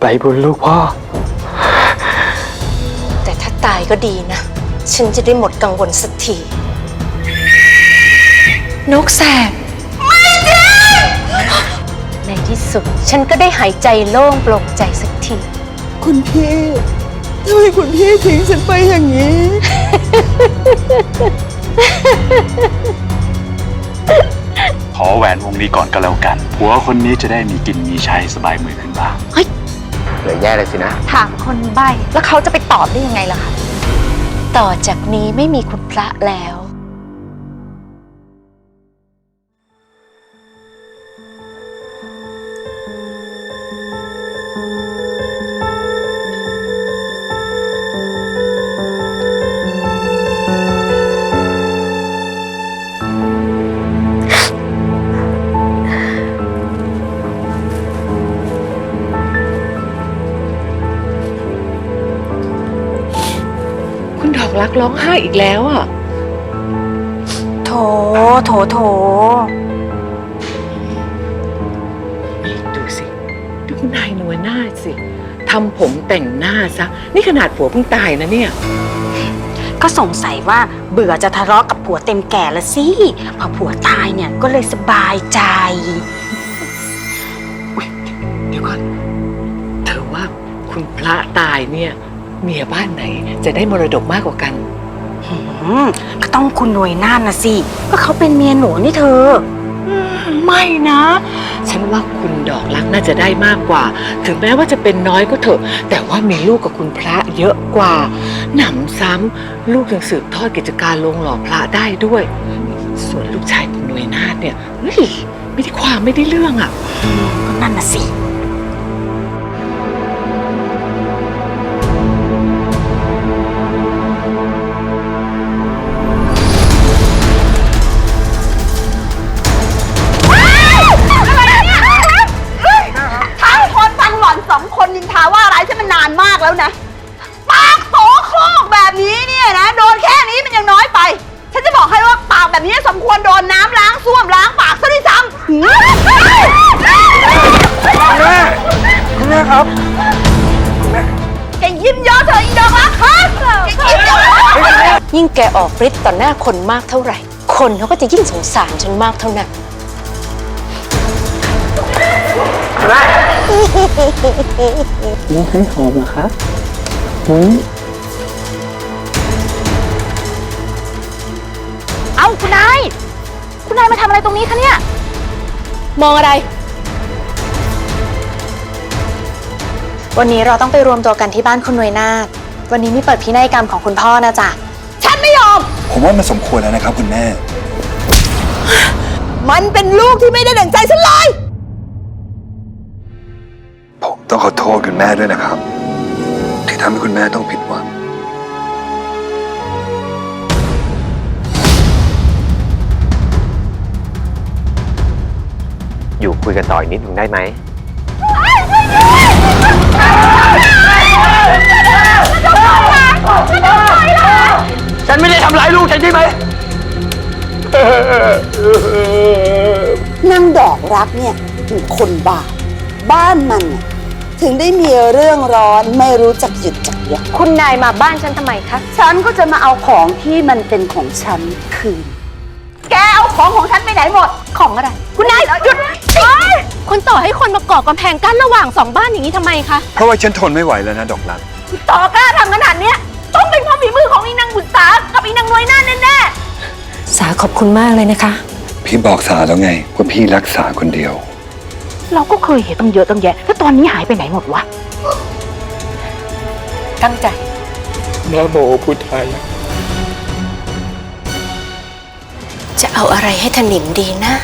ไปบุญลูกพ่อ แต่ถ้าตายก็ดีนะ ฉันจะได้หมดกังวลสักที นกแสบไม่จริงในที่สุด ฉันก็ได้หายใจโล่งโปร่งใจสักที คุณพี่ทำไมคุณพี่ทิ้งฉันไปอย่างนี้ ขอแหวนวงนี้ก่อนก็แล้วกันผัวคนนี้จะได้มีกินมีใช้สบายมือขึ้นบ้าง เหลือแย่เลยสินะ ถามคนใบ้แล้วเขาจะไปตอบได้ยังไงล่ะคะ ต่อจากนี้ไม่มีคุณพระแล้ว คุณดอกรักร้องไห้อีกแล้วอะ โถ โถ โถ นี่ดูสิ ดูคุณนายหนวยหน้าสิทำผมแต่งหน้าซะ นี่ขนาดผัวเพิ่งตายนะเนี่ย ก็สงสัยว่าเบื่อจะทะเลาะกับผัวเต็มแก่ละสิ พอผัวตายเนี่ยก็เลยสบายใจอุ๊ยเดี๋ยวก่อนเธอว่าคุณพระตายเนี่ย เมียบ้านไหนจะได้มรดกมากกว่ากัน อืมก็ต้องคุณหน่วยน่านนะสิ ก็เขาเป็นเมียหนูนี่เธอไม่นะ ฉันว่าคุณดอกรักน่าจะได้มากกว่า ถึงแม้ว่าจะเป็นน้อยก็เถอะ แต่ว่ามีลูกกับคุณพระเยอะกว่า หนำซ้ำลูกยังสืบทอดกิจการโรงหล่อพระได้ด้วย ส่วนลูกชายคุณหน่วยนาฏเนี่ยเฮ้ยไม่ได้ความไม่ได้เรื่องอะ ก็นั่นน่ะสิานมากแล้วนะ ปากโสโครกแบบนี้เนี่ยนะ โดนแค่นี้มันยังน้อยไป ฉันจะบอกให้ว่าปากแบบนี้สมควรโดนน้ำล้างส้วมล้างปากซะด้วยซ้ำหืมแม่คุณแม่ครับแกยิ้มเยอะเถอะอีดอกรักฮะแกยิ้มเยอะยิ่งแกออกฤทธิ์ต่อหน้าคนมากเท่าไหร่ คนเขาก็จะยิ่งสงสารฉันมากเท่านั้น น้องให้หอมเหรอคะหืมเอ้าคุณนาย คุณนายมาทำอะไรตรงนี้คะเนี่ย มองอะไร วันนี้เราต้องไปรวมตัวกันที่บ้านคุณหนวยนาถวันนี้มีเปิดพินัยกรรมของคุณพ่อนะจ๊ะ ฉันไม่ยอม ผมว่ามันสมควรแล้วนะครับ คุณแม่ มันเป็นลูกที่ไม่ได้ดั่งใจฉันเลยผมต้อง ขอโทษคุณแม่ด้วยนะครับ ที่ทำให้คุณแม่ต้องผิดหวัง อยู่คุยกันต่ออีกนิดนึงได้ไหม ฉันไม่ได้ทำร้ายลูกฉันใช่ไหม นางดอกรักเนี่ยเป็นคนบ้า บ้านมันน่ะ ถึงได้มีเรื่องร้อนไม่รู้จักหยุดจักยั้งคุณนายมาบ้านฉันทำไมคะ ฉันก็จะมาเอาของที่มันเป็นของฉันคืน แกเอาของของฉันไปไหนหมด ของอะไร คุณนายหยุดคุณต่อให้คนมาก่อกำแพงกั้นระหว่างสองบ้านอย่างนี้ทำไมคะ เพราะว่าฉันทนไม่ไหวแล้วนะดอกรักต่อกล้าทำขนาดเนี้ยต้องเป็นเพราะฝีมือของอีนางบุษากับอีนางน้อยหน้าแน่สาขอบคุณมากเลยนะคะ พี่บอกสาแล้วไงว่าพี่รักษาคนเดียว เราก็เคยเห็นตั้งเยอะตั้งแยะ แล้วตอนนี้หายไปไหนหมดวะ ตั้งใจ นะโมพุทธายะ จะเอาอะไรให้ถนิมดีนะ